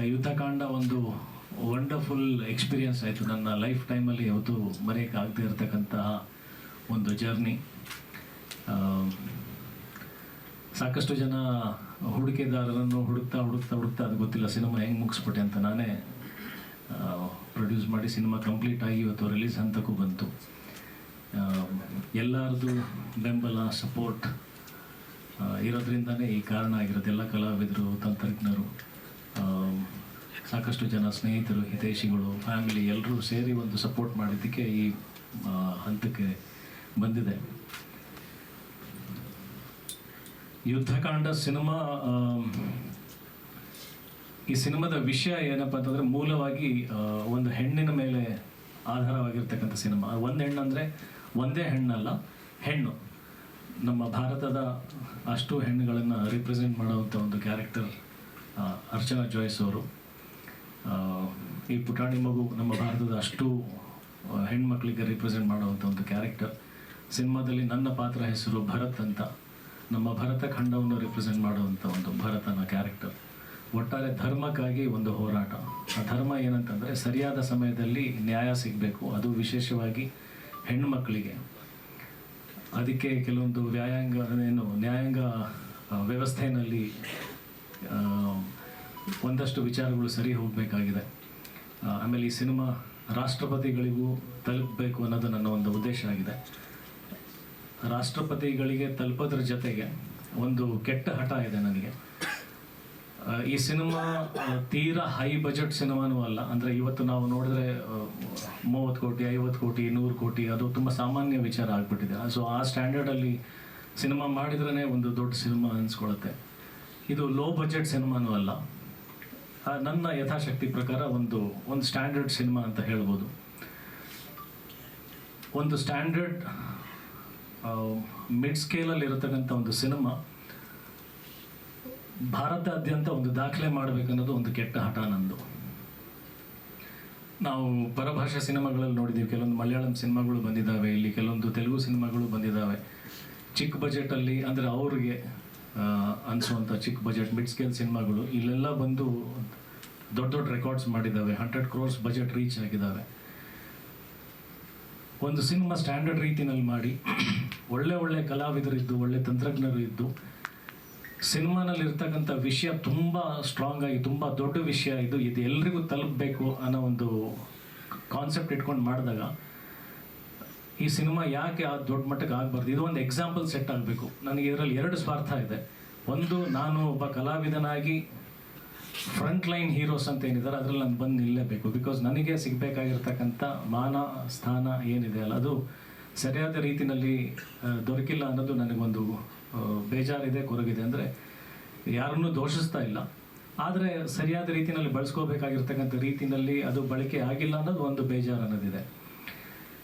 ಯುದ್ಧಕಾಂಡ ಒಂದು wonderful experience ಆಯಿತು. ನನ್ನ ಲೈಫ್ ಟೈಮಲ್ಲಿ ಯಾವತ್ತೂ ಮರೆಯೋಕ್ಕಾಗದೇ ಇರತಕ್ಕಂತಹ ಒಂದು ಜರ್ನಿ ಸಾಕಷ್ಟು ಜನ ಹೂಡಿಕೆದಾರರನ್ನು ಹುಡುಕ್ತಾ ಹುಡುಕ್ತಾ ಹುಡುಕ್ತಾ ಅದು ಗೊತ್ತಿಲ್ಲ, ಸಿನಿಮಾ ಹೆಂಗೆ ಮುಗಿಸ್ಬಿಟ್ಟೆ ಅಂತ ನಾನೇ ಪ್ರೊಡ್ಯೂಸ್ ಮಾಡಿ ಸಿನಿಮಾ ಕಂಪ್ಲೀಟ್ ಆಗಿ ಇವತ್ತು ರಿಲೀಸ್ ಹಂತಕ್ಕೂ ಬಂತು. ಎಲ್ಲರದು ಬೆಂಬಲ ಸಪೋರ್ಟ್ ಇರೋದ್ರಿಂದನೇ ಈ ಕಾರಣ ಆಗಿರೋದು. ಎಲ್ಲ ಕಲಾವಿದರು, ತಂತ್ರಜ್ಞರು ಸಾಕಷ್ಟು ಜನ ಸ್ನೇಹಿತರು, ಹಿತೈಷಿಗಳು ಫ್ಯಾಮಿಲಿ ಎಲ್ಲರೂ ಸೇರಿ ಒಂದು ಸಪೋರ್ಟ್ ಮಾಡಿದ್ದಕ್ಕೆ ಈ ಹಂತಕ್ಕೆ ಬಂದಿದೆ. ಯುದ್ಧಕಾಂಡ ಸಿನಿಮಾ ಈ ಸಿನಿಮಾದ ವಿಷಯ ಏನಪ್ಪ ಅಂತಂದ್ರೆ ಮೂಲವಾಗಿ ಒಂದು ಹೆಣ್ಣಿನ ಮೇಲೆ ಆಧಾರವಾಗಿರ್ತಕ್ಕಂಥ ಸಿನಿಮಾ. ಒಂದು ಹೆಣ್ಣು ಅಂದರೆ ಒಂದೇ ಹೆಣ್ಣಲ್ಲ, ಹೆಣ್ಣು. ನಮ್ಮ ಭಾರತದ ಅಷ್ಟು ಹೆಣ್ಣುಗಳನ್ನು ರಿಪ್ರೆಸೆಂಟ್ ಮಾಡುವಂಥ ಒಂದು ಕ್ಯಾರೆಕ್ಟರ್ ಅರ್ಚನಾ ಜಾಯ್ಸ್ ಅವರು. ಈ ಪುಟಾಣಿ ಮಗು ನಮ್ಮ ಭಾರತದ ಅಷ್ಟು ಹೆಣ್ಮಕ್ಳಿಗೆ ರಿಪ್ರೆಸೆಂಟ್ ಮಾಡುವಂಥ ಒಂದು ಕ್ಯಾರೆಕ್ಟರ್ ಸಿನಿಮಾದಲ್ಲಿ ನನ್ನ ಪಾತ್ರ ಹೆಸರು ಭರತ್ ಅಂತ. ನಮ್ಮ ಭರತ ಖಂಡವನ್ನು ರಿಪ್ರೆಸೆಂಟ್ ಮಾಡುವಂಥ ಒಂದು ಭರತನ ಕ್ಯಾರೆಕ್ಟರ್ ಒಟ್ಟಾರೆ ಧರ್ಮಕ್ಕಾಗಿ ಒಂದು ಹೋರಾಟ. ಆ ಧರ್ಮ ಏನಂತಂದರೆ ಸರಿಯಾದ ಸಮಯದಲ್ಲಿ ನ್ಯಾಯ ಸಿಗಬೇಕು. ಅದು ವಿಶೇಷವಾಗಿ ಹೆಣ್ಣುಮಕ್ಕಳಿಗೆ ಅದಕ್ಕೆ ಕೆಲವೊಂದು ವ್ಯಾಯಾಂಗ, ಏನು, ನ್ಯಾಯಾಂಗ ವ್ಯವಸ್ಥೆಯಲ್ಲಿ ಒಂದಷ್ಟು ವಿಚಾರಗಳು ಸರಿ ಹೋಗಬೇಕಾಗಿದೆ. ಆಮೇಲೆ ಈ ಸಿನಿಮಾ ರಾಷ್ಟ್ರಪತಿಗಳಿಗೂ ತಲುಪಬೇಕು ಅನ್ನೋದು ನನ್ನ ಒಂದು ಉದ್ದೇಶ ಆಗಿದೆ. ರಾಷ್ಟ್ರಪತಿಗಳಿಗೆ ತಲುಪೋದ್ರ ಜೊತೆಗೆ ಒಂದು ಕೆಟ್ಟ ಹಠ ಇದೆ ನನಗೆ. ಈ ಸಿನಿಮಾ ತೀರಾ ಹೈ ಬಜೆಟ್ ಸಿನಿಮಾನೂ ಅಲ್ಲ. ಅಂದರೆ ಇವತ್ತು ನಾವು ನೋಡಿದ್ರೆ ಮೂವತ್ತು ಕೋಟಿ, ಐವತ್ತು ಕೋಟಿ, ನೂರು ಕೋಟಿ, ಅದು ತುಂಬ ಸಾಮಾನ್ಯ ವಿಚಾರ ಆಗಿಬಿಟ್ಟಿದೆ. ಸೊ ಆ ಸ್ಟ್ಯಾಂಡರ್ಡಲ್ಲಿ ಸಿನಿಮಾ ಮಾಡಿದ್ರೇ ಒಂದು ದೊಡ್ಡ ಸಿನಿಮಾ ಅನ್ಸ್ಕೊಳುತ್ತೆ. ಇದು ಲೋ ಬಜೆಟ್ ಸಿನಿಮಾನೂ ಅಲ್ಲ. ನನ್ನ ಯಥಾಶಕ್ತಿ ಪ್ರಕಾರ ಒಂದು ಒಂದು ಸ್ಟ್ಯಾಂಡರ್ಡ್ ಸಿನಿಮಾ ಅಂತ ಹೇಳ್ಬೋದು. ಒಂದು ಸ್ಟ್ಯಾಂಡರ್ಡ್ ಮಿಡ್ ಸ್ಕೇಲಲ್ಲಿ ಇರತಕ್ಕಂಥ ಒಂದು ಸಿನಿಮಾ ಭಾರತಾದ್ಯಂತ ಒಂದು ದಾಖಲೆ ಮಾಡಬೇಕನ್ನೋದು ಒಂದು ಕೆಟ್ಟ ಹಠ ನಂದು. ನಾವು ಪರಭಾಷಾ ಸಿನಿಮಾಗಳಲ್ಲಿ ನೋಡಿದ್ದೀವಿ, ಕೆಲವೊಂದು ಮಲಯಾಳಂ ಸಿನಿಮಾಗಳು ಬಂದಿದ್ದಾವೆ, ಇಲ್ಲಿ ಕೆಲವೊಂದು ತೆಲುಗು ಸಿನಿಮಾಗಳು ಬಂದಿದ್ದಾವೆ. ಚಿಕ್ಕ ಬಜೆಟಲ್ಲಿ ಅಂದರೆ ಅವ್ರಿಗೆ ಅನ್ಸುವಂಥ ಚಿಕ್ಕ ಬಜೆಟ್ ಮಿಡ್ ಸ್ಕೇಲ್ ಸಿನಿಮಾಗಳು ಇಲ್ಲೆಲ್ಲ ಬಂದು ದೊಡ್ಡ ದೊಡ್ಡ ರೆಕಾರ್ಡ್ಸ್ ಮಾಡಿದ್ದಾವೆ ಹಂಡ್ರೆಡ್ ಕ್ರೋರ್ಸ್ ಬಜೆಟ್ ರೀಚ್ ಆಗಿದ್ದಾವೆ ಒಂದು ಸಿನಿಮಾ ಸ್ಟ್ಯಾಂಡರ್ಡ್ ರೀತಿನಲ್ಲಿ ಮಾಡಿ, ಒಳ್ಳೆ ಒಳ್ಳೆ ಕಲಾವಿದರಿದ್ದು, ಒಳ್ಳೆ ತಂತ್ರಜ್ಞರು ಇದ್ದು ಸಿನಿಮಾನಲ್ಲಿ ಇರ್ತಕ್ಕಂಥ ವಿಷಯ ತುಂಬ ಸ್ಟ್ರಾಂಗ್ ಆಗಿ, ತುಂಬ ದೊಡ್ಡ ವಿಷಯ ಇದು. ಇದು ಎಲ್ರಿಗೂ ತಲುಪಬೇಕು ಅನ್ನೋ ಒಂದು ಕಾನ್ಸೆಪ್ಟ್ ಇಟ್ಕೊಂಡು ಮಾಡಿದಾಗ ಈ ಸಿನಿಮಾ ಯಾಕೆ ಆ ದೊಡ್ಡ ಮಟ್ಟಕ್ಕೆ ಆಗಬಾರ್ದು? ಇದು ಒಂದು ಎಕ್ಸಾಂಪಲ್ ಸೆಟ್ ಆಗಬೇಕು. ನನಗೆ ಇದರಲ್ಲಿ ಎರಡು ಸ್ವಾರ್ಥ ಇದೆ. ಒಂದು, ನಾನು ಒಬ್ಬ ಕಲಾವಿದನಾಗಿ ಫ್ರಂಟ್ ಲೈನ್ ಹೀರೋಸ್ ಅಂತ ಏನಿದ್ದಾರೆ ಅದರಲ್ಲಿ ನಾನು ಬಂದು ನಿಲ್ಲಬೇಕು. ಬಿಕಾಸ್ ನನಗೆ ಸಿಗಬೇಕಾಗಿರ್ತಕ್ಕಂಥ ಮಾನ, ಸ್ಥಾನ ಏನಿದೆ ಅಲ್ಲ, ಅದು ಸರಿಯಾದ ರೀತಿಯಲ್ಲಿ ದೊರಕಿಲ್ಲ ಅನ್ನೋದು ನನಗೊಂದು ಬೇಜಾರಿದೆ, ಕೊರಗಿದೆ. ಅಂದರೆ ಯಾರನ್ನೂ ದೋಷಿಸ್ತಾ ಇಲ್ಲ. ಆದರೆ ಸರಿಯಾದ ರೀತಿಯಲ್ಲಿ ಬಳಸ್ಕೋಬೇಕಾಗಿರ್ತಕ್ಕಂಥ ರೀತಿಯಲ್ಲಿ ಅದು ಬಳಕೆ ಆಗಿಲ್ಲ ಅನ್ನೋದು ಒಂದು ಬೇಜಾರು ಅನ್ನೋದಿದೆ.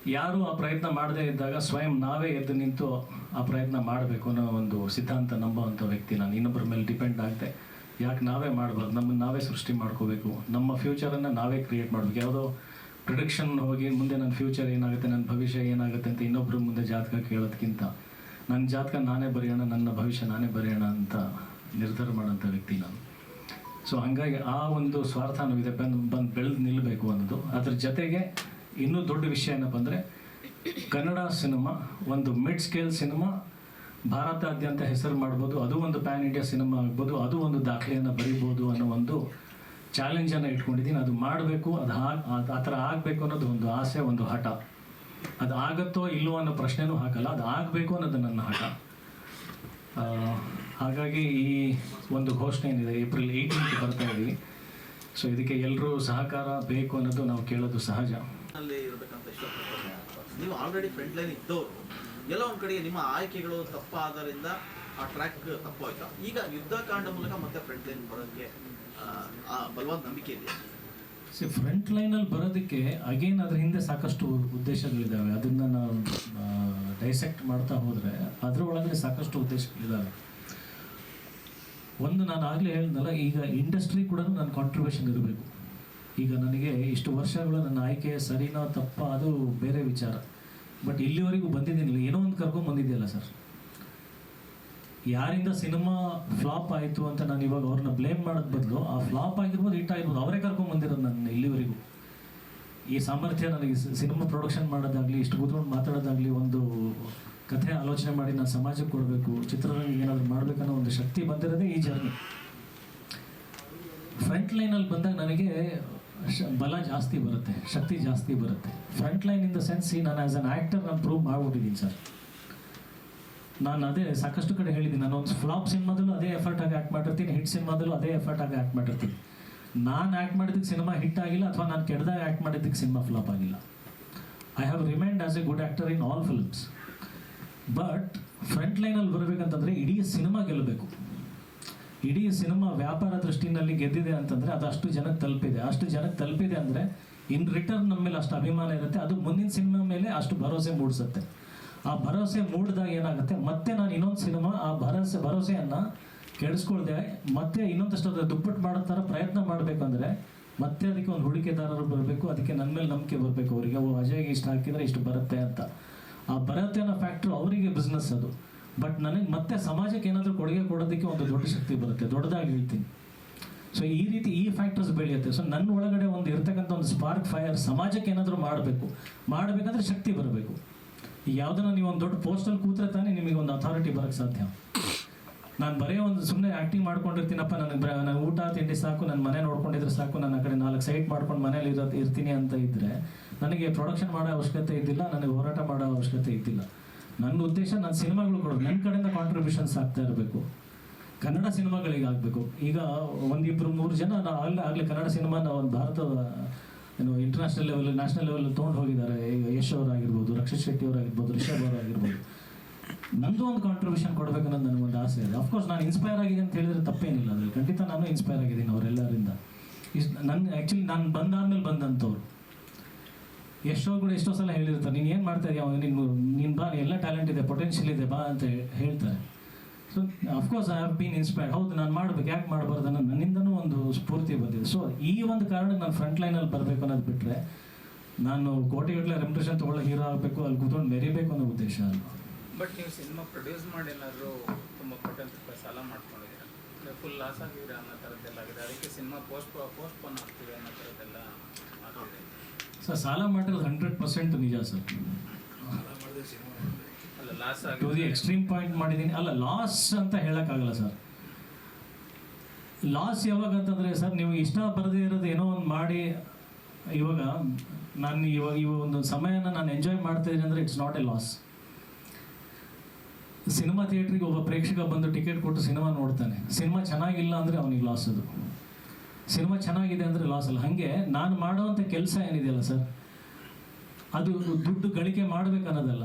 ಯಾರು ಆ ಪ್ರಯತ್ನ ಮಾಡದೇ ಇದ್ದಾಗ ಸ್ವಯಂ ನಾವೇ ಎದ್ದು ನಿಂತು ಆ ಪ್ರಯತ್ನ ಮಾಡಬೇಕು ಅನ್ನೋ ಒಂದು ಸಿದ್ಧಾಂತ ನಂಬುವಂಥ ವ್ಯಕ್ತಿ ನಾನು. ಇನ್ನೊಬ್ಬರ ಮೇಲೆ ಡಿಪೆಂಡ್ ಆಗದೆ. ಯಾಕೆ ನಾವೇ ಮಾಡಬಾರ್ದು? ನಮ್ಮನ್ನು ನಾವೇ ಸೃಷ್ಟಿ ಮಾಡ್ಕೋಬೇಕು. ನಮ್ಮ ಫ್ಯೂಚರನ್ನು ನಾವೇ ಕ್ರಿಯೇಟ್ ಮಾಡಬೇಕು. ಯಾವುದೋ ಪ್ರಿಡಿಕ್ಷನ್ ಹೋಗಿ ಮುಂದೆ ನನ್ನ ಫ್ಯೂಚರ್ ಏನಾಗುತ್ತೆ, ನನ್ನ ಭವಿಷ್ಯ ಏನಾಗುತ್ತೆ ಅಂತ ಇನ್ನೊಬ್ಬರ ಮುಂದೆ ಜಾತಕ ಕೇಳೋದಕ್ಕಿಂತ ನನ್ನ ಜಾತಕ ನಾನೇ ಬರೆಯೋಣ, ನನ್ನ ಭವಿಷ್ಯ ನಾನೇ ಬರೆಯೋಣ ಅಂತ ನಿರ್ಧಾರ ಮಾಡೋಂಥ ವ್ಯಕ್ತಿ ನಾನು. ಸೊ ಹಾಗಾಗಿ ಆ ಒಂದು ಸ್ವಾರ್ಥ ಇದೆ. ಬಂದು ಬಂದು ಬೆಳೆದು ನಿಲ್ಲಬೇಕು ಅನ್ನೋದು. ಅದ್ರ ಜೊತೆಗೆ ಇನ್ನೂ ದೊಡ್ಡ ವಿಷಯ ಏನಪ್ಪ ಅಂದರೆ, ಕನ್ನಡ ಸಿನಿಮಾ, ಒಂದು ಮಿಡ್ ಸ್ಕೇಲ್ ಸಿನಿಮಾ, ಭಾರತಾದ್ಯಂತ ಹೆಸರು ಮಾಡ್ಬೋದು, ಅದು ಒಂದು ಪ್ಯಾನ್ ಇಂಡಿಯಾ ಸಿನಿಮಾ ಆಗ್ಬೋದು, ಅದು ಒಂದು ದಾಖಲೆಯನ್ನು ಬರೀಬೋದು ಅನ್ನೋ ಒಂದು ಚಾಲೆಂಜನ್ನು ಇಟ್ಕೊಂಡಿದ್ದೀನಿ. ಅದು ಮಾಡಬೇಕು, ಅದು ಆ ಥರ ಆಗಬೇಕು ಅನ್ನೋದು ಒಂದು ಆಸೆ, ಒಂದು ಹಠ. ಅದು ಆಗತ್ತೋ ಇಲ್ಲವೋ ಅನ್ನೋ ಪ್ರಶ್ನೆನೂ ಹಾಕಲ್ಲ, ಅದು ಆಗಬೇಕು ಅನ್ನೋದು ನನ್ನ ಹಠ. ಹಾಗಾಗಿ ಈ ಒಂದು ಘೋಷಣೆ ಏನಿದೆ, ಏಪ್ರಿಲ್ ಏಯ್ಟೀನ್ತ್ ಬರ್ತಾ ಇದ್ದೀವಿ ಸೊ ಇದಕ್ಕೆ ಎಲ್ಲರೂ ಸಹಕಾರ ಬೇಕು ಅನ್ನೋದು ನಾವು ಕೇಳೋದು ಸಹಜ. ಅಲ್ಲಿ ಇರಬೇಕಂತ ಇಷ್ಟಪಡ್ತಾರೆ ನೀವು ಆಲ್ರೆಡಿ ಫ್ರಂಟ್ ಲೈನ್ ಇದ್ದವರು, ಎಲ್ಲ ಒಂದ್ ಕಡೆ ನಿಮ್ಮ ಆಯ್ಕೆಗಳು ತಪ್ಪಾದ್ದರಿಂದ ಆ ಟ್ರ್ಯಾಕ್ ತಪ್ಪಾಯ್ತು? ಈಗ ಯುದ್ಧಕಾಂಡ ಮೂಲಕ ಮತ್ತೆ ಫ್ರಂಟ್ ಲೈನ್ ಬರೋದಕ್ಕೆ ಬಲವಾದ ನಂಬಿಕೆ ಇದೆ ಸಿ ಫ್ರಂಟ್ ಲೈನಲ್ಲಿ ಬರೋದಕ್ಕೆ ಅಗೇನ್ ಅದ್ರ ಹಿಂದೆ ಸಾಕಷ್ಟು ಉದ್ದೇಶಗಳಿದ್ದಾವೆ. ಅದನ್ನು ನಾವು ಡೈಸೆಕ್ಟ್ ಮಾಡ್ತಾ ಹೋದರೆ ಅದರ ಒಳಗಡೆ ಸಾಕಷ್ಟು ಉದ್ದೇಶಗಳಿದ್ದಾವೆ. ಒಂದು ನಾನು ಆಗಲೇ ಹೇಳಿದ್ನಲ್ಲ ಈಗ ಇಂಡಸ್ಟ್ರಿ ಕೂಡ ನನ್ನ ಕಾಂಟ್ರಿಬ್ಯೂಷನ್ ಇರಬೇಕು. ಈಗ ನನಗೆ ಇಷ್ಟು ವರ್ಷಗಳು ನನ್ನ ಆಯ್ಕೆ ಸರಿನಾ ತಪ್ಪ ಅದು ಬೇರೆ ವಿಚಾರ. ಬಟ್ ಇಲ್ಲಿವರೆಗೂ ಬಂದಿದ್ದೀನಿ ಏನೋ ಒಂದು ಕರ್ಕೊಂಡು ಬಂದಿದೆಯಲ್ಲ ಸರ್. ಯಾರಿಂದ ಸಿನಿಮಾ ಫ್ಲಾಪ್ ಆಯಿತು ಅಂತ ನಾನು ಇವಾಗ ಅವ್ರನ್ನ ಬ್ಲೇಮ್ ಮಾಡೋದ್ ಬದಲು, ಆ ಫ್ಲಾಪ್ ಆಗಿರ್ಬೋದು ಹಿಟ್ ಆಗಿರ್ಬೋದು, ಅವರೇ ಕರ್ಕೊಂಡು ಬಂದಿರೋದು ನನ್ನ ಇಲ್ಲಿವರೆಗೂ. ಈ ಸಾಮರ್ಥ್ಯ ನನಗೆ ಸಿನಿಮಾ ಪ್ರೊಡಕ್ಷನ್ ಮಾಡೋದಾಗ್ಲಿ, ಇಷ್ಟು ಕೂತ್ಕೊಂಡು ಮಾತಾಡೋದಾಗ್ಲಿ ಒಂದು ಕಥೆ ಆಲೋಚನೆ ಮಾಡಿ ನಾನು ಸಮಾಜಕ್ಕೆ ಕೊಡಬೇಕು ಚಿತ್ರರಂಗ ಏನಾದರೂ ಮಾಡಬೇಕನ್ನೋ ಒಂದು ಶಕ್ತಿ ಬಂದಿರೋದೇ ಈ ಜರ್ನಿ ಫ್ರಂಟ್ ಲೈನಲ್ಲಿ ಬಂದಾಗ ನನಗೆ ಬಲ ಜಾಸ್ತಿ ಬರುತ್ತೆ, ಶಕ್ತಿ ಜಾಸ್ತಿ ಬರುತ್ತೆ. Front line in the sense ನಾನು ಆಸ್ ಅನ್ ಆ್ಯಕ್ಟರ್ ನಾನು ಪ್ರೂವ್ ಮಾಡ್ಬಿಟ್ಟಿದ್ದೀನಿ ಸರ್ ನಾನು ಅದೇ ಸಾಕಷ್ಟು ಕಡೆ ಹೇಳಿದ್ದೀನಿ, ನಾನು ಒಂದು ಫ್ಲಾಪ್ ಸಿನಿಮಾದಲ್ಲೂ ಅದೇ ಎಫರ್ಟ್ ಆಗಿ ಆ್ಯಕ್ಟ್ ಮಾಡಿರ್ತೀನಿ ಹಿಟ್ ಸಿನಿಮಾದಲ್ಲೂ ಅದೇ ಎಫರ್ಟ್ ಆಗಿ ಆ್ಯಕ್ಟ್ ಮಾಡಿರ್ತೀನಿ. ನಾನು ಆ್ಯಕ್ಟ್ ಮಾಡಿದ್ದಕ್ಕೆ ಸಿನಿಮಾ ಹಿಟ್ ಆಗಿಲ್ಲ ಅಥವಾ ನಾನು ಕೆಡ್ದಾಗ ಆ್ಯಕ್ಟ್ ಮಾಡಿದ್ದಕ್ಕೆ ಸಿನಿಮಾ ಫ್ಲಾಪ್ ಆಗಿಲ್ಲ. I have remind as a good actor in all films but front ಲೈನಲ್ಲಿ ಬರಬೇಕಂತಂದರೆ ಇಡೀ ಸಿನಿಮಾ ಗೆಲ್ಲಬೇಕು. ಇಡೀ ಸಿನಿಮಾ ವ್ಯಾಪಾರ ದೃಷ್ಟಿನಲ್ಲಿ ಗೆದ್ದಿದೆ ಅಂತಂದರೆ ಅದು ಅಷ್ಟು ಜನಕ್ಕೆ ತಲುಪಿದೆ. ಅಷ್ಟು ಜನಕ್ಕೆ ತಲುಪಿದೆ ಅಂದರೆ ಇನ್ ರಿಟರ್ನ್ ನಮ್ಮ ಮೇಲೆ ಅಷ್ಟು ಅಭಿಮಾನ ಇರುತ್ತೆ. ಅದು ಮುಂದಿನ ಸಿನಿಮಾ ಮೇಲೆ ಅಷ್ಟು ಭರವಸೆ ಮೂಡಿಸುತ್ತೆ. ಆ ಭರವಸೆ ಮೂಡಿದಾಗ ಏನಾಗುತ್ತೆ? ಮತ್ತೆ ನಾನು ಇನ್ನೊಂದು ಸಿನಿಮಾ ಆ ಭರವಸೆ ಭರವಸೆಯನ್ನು ಕೆಡಿಸ್ಕೊಳ್ದೆ, ಮತ್ತೆ ಇನ್ನೊಂದಷ್ಟು ಅದ್ರ ದುಪ್ಪಟ್ಟು ಮಾಡೋ ಥರ ಪ್ರಯತ್ನ ಮಾಡಬೇಕಂದ್ರೆ ಮತ್ತೆ ಅದಕ್ಕೆ ಒಂದು ಹೂಡಿಕೆದಾರರು ಬರಬೇಕು, ಅದಕ್ಕೆ ನನ್ನ ಮೇಲೆ ನಂಬಿಕೆ ಬರಬೇಕು. ಅವರಿಗೆ, ಓ, ಅಜಯ್ಗೆ ಇಷ್ಟು ಹಾಕಿದರೆ ಇಷ್ಟು ಬರುತ್ತೆ ಅಂತ. ಆ ಬರುತ್ತೆ ಅನ್ನೋ ಫ್ಯಾಕ್ಟ್ರು ಅವರಿಗೆ ಬಿಸ್ನೆಸ್ ಅದು. ಬಟ್ ನನಗೆ ಮತ್ತೆ ಸಮಾಜಕ್ಕೆ ಏನಾದರೂ ಕೊಡುಗೆ ಕೊಡೋದಕ್ಕೆ ಒಂದು ದೊಡ್ಡ ಶಕ್ತಿ ಬರುತ್ತೆ. ದೊಡ್ಡದಾಗಿ ಹೇಳ್ತೀನಿ. ಸೊ ಈ ರೀತಿ ಈ ಫ್ಯಾಕ್ಟರ್ಸ್ ಬೆಳೆಯುತ್ತೆ. ಸೊ ನನ್ನ ಒಳಗಡೆ ಒಂದು ಇರ್ತಕ್ಕಂಥ ಒಂದು ಸ್ಪಾರ್ಕ್ ಫೈರ್ ಸಮಾಜಕ್ಕೆ ಏನಾದರೂ ಮಾಡಬೇಕು. ಮಾಡಬೇಕಂದ್ರೆ ಶಕ್ತಿ ಬರಬೇಕು. ಯಾವುದನ್ನ ನೀವು ಒಂದು ದೊಡ್ಡ ಪೋಸ್ಟಲ್ಲಿ ಕೂತ್ರೆ ತಾನೇ ನಿಮಗೆ ಒಂದು ಅಥಾರಿಟಿ ಬರೋಕ್ಕೆ ಸಾಧ್ಯ. ನಾನು ಬರೀ ಒಂದು ಸುಮ್ಮನೆ ಆ್ಯಕ್ಟಿಂಗ್ ಮಾಡ್ಕೊಂಡಿರ್ತೀನಪ್ಪ. ನನಗೆ ನಾನು ಊಟ, ತಿಂಡಿ ಸಾಕು. ನನ್ನ ಮನೆ ನೋಡ್ಕೊಂಡಿದ್ರೆ ಸಾಕು. ನನ್ನ ಕಡೆ ನಾಲ್ಕು ಸೈಟ್ ಮಾಡ್ಕೊಂಡು ಮನೇಲಿ ಇರೋ ಇರ್ತೀನಿ ಅಂತ ಇದ್ದರೆ ನನಗೆ ಪ್ರೊಡಕ್ಷನ್ ಮಾಡೋ ಅವಶ್ಯಕತೆ ಇದ್ದಿಲ್ಲ. ನನಗೆ ಹೋರಾಟ ಮಾಡೋ ಅವಶ್ಯಕತೆ ಇದ್ದಿಲ್ಲ. ನನ್ನ ಉದ್ದೇಶ ನನ್ನ ಸಿನಿಮಾಗಳು ಕೊಡೋದು. ನನ್ನ ಕಡೆಯಿಂದ ಕಾಂಟ್ರಿಬ್ಯೂಷನ್ಸ್ ಆಗ್ತಾ ಇರಬೇಕು. ಕನ್ನಡ ಸಿನಿಮಾಗಳಿಗೆ ಆಗಬೇಕು. ಈಗ ಒಂದಿಬ್ಬರು ಮೂರು ಜನ ನಾ ಆಗಲೇ ಆಗಲೇ ಕನ್ನಡ ಸಿನಿಮಾನ ಒಂದು ಭಾರತದ, ಏನು ಇಂಟರ್ನ್ಯಾಷನಲ್ ಲೆವೆಲ್ ನ್ಯಾಷನಲ್ ಲೆವೆಲ್ ತೊಗೊಂಡು ಹೋಗಿದ್ದಾರೆ. ಈಗ ಯಶ್ ಅವರಾಗಿರ್ಬೋದು, ರಕ್ಷಿತ್ ಶೆಟ್ಟಿ ಅವರಾಗಿರ್ಬೋದು, ರಿಷಬ್ ಅವರಾಗಿರ್ಬೋದು ನಂದು ಒಂದು ಕಾಂಟ್ರಿಬ್ಯೂಷನ್ ಕೊಡಬೇಕನ್ನೋದು ನನಗೊಂದು ಆಸೆ ಇದೆ. ಅಫ್ಕೋರ್ಸ್ ನಾನು ಇನ್ಸ್ಪೈರ್ ಆಗಿದೆ ಅಂತ ಹೇಳಿದ್ರೆ ತಪ್ಪೇನಿಲ್ಲ. ಅದ್ರಲ್ಲಿ ಖಂಡಿತ ನಾನು ಇನ್ಸ್ಪೈರ್ ಆಗಿದ್ದೀನಿ ಅವರೆಲ್ಲರಿಂದ. ಇಷ್ಟು ನನ್ನ ಆ್ಯಕ್ಚುಲಿ ನಾನು ಬಂದಾದ್ಮೇಲೆ ಬಂದಂಥವ್ರು ಎಷ್ಟೋ ಕೂಡ ಎಷ್ಟೋ ಸಲ ಹೇಳಿರ್ತಾರೆ, ನೀನು ಏನು ಮಾಡ್ತಾ ಇದೀಯ? ನಿನ್ನ ನೀನು ಬಾ ಎಲ್ಲ ಟ್ಯಾಲೆಂಟ್ ಇದೆ ಪೊಟೆನ್ಷಿಯಲ್ ಇದೆ, ಬಾ ಅಂತ ಹೇಳ್ತಾರೆ. So of course I have been inspired ಹೌದು, ನಾನು ಮಾಡ್ಬೇಕು, ಯಾಕೆ ಮಾಡಬಾರ್ದು ಅನ್ನೋ ನನ್ನಿಂದನೂ ಒಂದು ಸ್ಫೂರ್ತಿ ಬಂದಿದೆ. ಸೊ ಈ ಒಂದು ಕಾರಣಕ್ಕೆ ನಾನು ಫ್ರಂಟ್ ಲೈನಲ್ಲಿ ಬರಬೇಕು ಅನ್ನೋದು ಬಿಟ್ಟರೆ ನಾನು ಕೋಟಿಗಟ್ಟಲೆ ರೆಮ್ಯುನೇಷನ್ ತೊಗೊಳ್ಳೋ ಹೀರೋ ಆಗಬೇಕು, ಅಲ್ಲಿ ಕೂತ್ಕೊಂಡು ಮೆರಿಬೇಕು ಅನ್ನೋ ಉದ್ದೇಶ ಅಲ್ಲ ಬಟ್ ನೀವು ಸಿನಿಮಾ ಪ್ರೊಡ್ಯೂಸ್ ಮಾಡಿ ಏನಾದರೂ ತುಂಬ ಕೋಟ್ಯಾಂತರ ರೂಪಾಯಿ ಸಾಲ ಮಾಡ್ಕೊಂಡಿದ್ದೀರಾ? ಫುಲ್ ಲಾಸ್ ಆಗಿದ್ದೀರಾ ಅನ್ನೋ ಥರದ್ದೆಲ್ಲ ಆಗಿದೆ. ಅದಕ್ಕೆ ಸಿನಿಮಾ ಪೋಸ್ಟ್ ಪೋಸ್ಟ್ಪೋನ್ ಆಗ್ತಿದೆ ಅನ್ನೋ ಸರ್, ಸಾಲ ಮಾಡಿರೋದು ಹಂಡ್ರೆಡ್ ಪರ್ಸೆಂಟ್ ನಿಜ sir. To the extreme point ಮಾಡಿದ್ದೀನಿ. ಅಲ್ಲ ಲಾಸ್ ಅಂತ ಹೇಳೋಕ್ಕಾಗಲ್ಲ ಸರ್. ಲಾಸ್ ಯಾವಾಗ ಅಂತಂದರೆ ಸರ್ ನೀವು ಇಷ್ಟ ಬರದೇ ಇರೋದು ಏನೋ ಒಂದು ಮಾಡಿ, ಇವಾಗ ನಾನು ಇವಾಗ ಇವ ಒಂದು ಸಮಯನ ನಾನು ಎಂಜಾಯ್ ಮಾಡ್ತಾ ಇದ್ದೀನಿ ಅಂದರೆ it's not a loss cinema ಥಿಯೇಟ್ರಿಗೆ ಒಬ್ಬ ಪ್ರೇಕ್ಷಕ ಬಂದು ಟಿಕೆಟ್ ಕೊಟ್ಟು ಸಿನಿಮಾ ನೋಡ್ತಾನೆ. ಸಿನಿಮಾ ಚೆನ್ನಾಗಿಲ್ಲ ಅಂದರೆ ಅವನಿಗೆ ಲಾಸ್ ಅದು. ಸಿನಿಮಾ ಚೆನ್ನಾಗಿದೆ ಅಂದರೆ ಲಾಸ್ ಅಲ್ಲ. ಹಾಗೆ ನಾನು ಮಾಡೋವಂಥ ಕೆಲಸ ಏನಿದೆಯಲ್ಲ ಸರ್, ಅದು ದುಡ್ಡು ಗಳಿಕೆ ಮಾಡ್ಬೇಕು ಅನ್ನೋದಲ್ಲ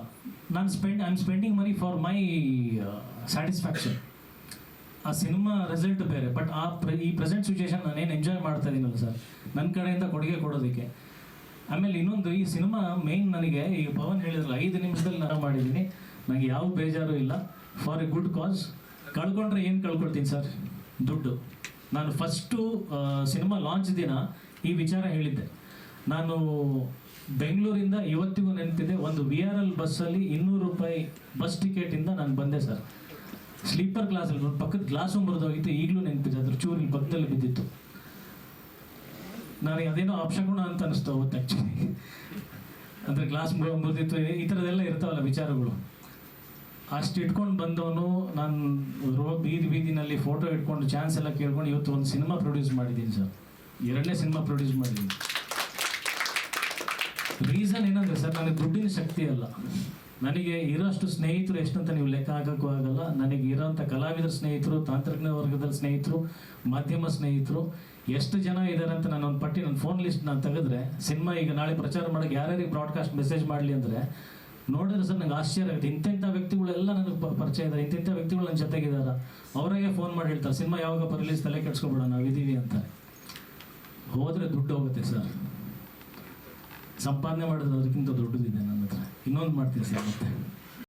ನಾನು spend I am spending money for my satisfaction ಆ ಸಿನಿಮಾ ರಿಸಲ್ಟ್ ಬೇರೆ ಬಟ್ ಆ ಪ್ರ, ಈ ಪ್ರೆಸೆಂಟ್ ಸಿಚುವೇಶನ್ ನಾನೇನು ಎಂಜಾಯ್ ಮಾಡ್ತಾ ಇದ್ದೀನಲ್ಲ ಸರ್ ನನ್ನ ಕಡೆಯಿಂದ ಕೊಡುಗೆ ಕೊಡೋದಕ್ಕೆ. ಆಮೇಲೆ ಇನ್ನೊಂದು, ಈ ಸಿನಿಮಾ ಮೇನ್ ನನಗೆ ಈ ಪವನ್ ಹೇಳಿದ್ರಲ್ಲ, ಐದು ನಿಮಿಷದಲ್ಲಿ ನಾನು ಮಾಡಿದ್ದೀನಿ. ನನಗೆ ಯಾವ ಬೇಜಾರು ಇಲ್ಲ. ಫಾರ್ ಎ ಗುಡ್ ಕಾಸ್ ಕಳ್ಕೊಂಡ್ರೆ ಏನು ಕಳ್ಕೊಳ್ತೀನಿ ಸರ್? ದುಡ್ಡು. ನಾನು ಫಸ್ಟು ಸಿನಿಮಾ ಲಾಂಚ್ ದಿನ ಈ ವಿಚಾರ ಹೇಳಿದ್ದೆ. ನಾನು ಬೆಂಗಳೂರಿಂದ ಇವತ್ತಿಗೂ ನೆನಪಿದೆ, ಒಂದು ವಿ ಆರ್ ಎಲ್ ಬಸ್ಸಲ್ಲಿ ಇನ್ನೂರು ರೂಪಾಯಿ ಬಸ್ ಟಿಕೆಟಿಂದ ನಾನು ಬಂದೆ ಸರ್ ಸ್ಲೀಪರ್ ಕ್ಲಾಸಲ್ಲಿ ಪಕ್ಕದ ಗ್ಲಾಸು ಮುರಿದೋಗಿತ್ತು ಈಗಲೂ ನೆನಪಿದೆ, ಅದ್ರ ಚೂರಿ ಪಕ್ಕದಲ್ಲಿ ಬಿದ್ದಿತ್ತು. ನನಗೆ ಅದೇನೋ ಅಪಶಕುನ ಅಂತ ಅನಿಸ್ತು ಅವತ್ತು ಆ್ಯಕ್ಚುಲಿ ಅಂದರೆ ಗ್ಲಾಸ್ ಮುರಿದಿತ್ತು ಈ ಥರದೆಲ್ಲ ಇರ್ತಾವಲ್ಲ ವಿಚಾರಗಳು. ಅಷ್ಟು ಇಟ್ಕೊಂಡು ಬಂದವನು ನಾನು ರೋ ಬೀದಿ ಬೀದಿನಲ್ಲಿ ಫೋಟೋ ಇಟ್ಕೊಂಡು ಚಾನ್ಸ್ ಎಲ್ಲ ಕೇಳ್ಕೊಂಡು ಇವತ್ತು ಒಂದು ಸಿನಿಮಾ ಪ್ರೊಡ್ಯೂಸ್ ಮಾಡಿದ್ದೀನಿ ಸರ್. ಎರಡನೇ ಸಿನಿಮಾ ಪ್ರೊಡ್ಯೂಸ್ ಮಾಡಿದ್ದೀನಿ. ರೀಸನ್ ಏನಂದರೆ ಸರ್, ನನಗೆ ದುಡ್ಡಿನ ಶಕ್ತಿ ಅಲ್ಲ. ನನಗೆ ಇರೋಷ್ಟು ಸ್ನೇಹಿತರು ಎಷ್ಟಂತ ನೀವು ಲೆಕ್ಕ ಹಾಕೋಕ್ಕೂ ಆಗಲ್ಲ. ನನಗೆ ಇರೋಂಥ ಕಲಾವಿದರ ಸ್ನೇಹಿತರು, ತಾಂತ್ರಿಕ ವರ್ಗದ ಸ್ನೇಹಿತರು, ಮಾಧ್ಯಮ ಸ್ನೇಹಿತರು, ಎಷ್ಟು ಜನ ಇದ್ದಾರೆ ಅಂತ ನಾನು ಒಂದು ಪಟ್ಟಿ, ನನ್ನ ಫೋನ್ ಲಿಸ್ಟ್ ನಾನು ತೆಗೆದ್ರೆ, ಸಿನಿಮಾ ಈಗ ನಾಳೆ ಪ್ರಚಾರ ಮಾಡೋಕ್ಕೆ ಯಾರ್ಯಾರಿಗೆ ಬ್ರಾಡ್ಕಾಸ್ಟ್ ಮೆಸೇಜ್ ಮಾಡಲಿ ಅಂದರೆ ನೋಡಿದ್ರೆ ಸರ್ ನಂಗೆ ಆಶ್ಚರ್ಯ ಆಗುತ್ತೆ. ಇಂತಿಂಥ ವ್ಯಕ್ತಿಗಳೆಲ್ಲ ನನಗೆ ಪರಿಚಯ ಇದ್ದಾರೆ. ಇಂತಿಂಥ ವ್ಯಕ್ತಿಗಳು ನನ್ನ ಜೊತೆಗಿದ್ದಾರೆ. ಅವರಿಗೆ ಫೋನ್ ಮಾಡಿ ಹೇಳ್ತಾರೆ, ಸಿನಿಮಾ ಯಾವಾಗ ರಿಲೀಸ್ ತಲೆ ಕೆಡ್ಸ್ಕೊಬೇಡ ನಾವು ಇದ್ದೀವಿ ಅಂತ. ಹೋದರೆ ದುಡ್ಡು ಹೋಗುತ್ತೆ ಸರ್. ಸಂಪಾದನೆ ಮಾಡಿದ್ರೆ ಅದಕ್ಕಿಂತ ದೊಡ್ಡದಿದೆ ನನ್ನ ಹತ್ರ. ಇನ್ನೊಂದು ಮಾಡ್ತೀನಿ ಸರ್ ಮತ್ತೆ.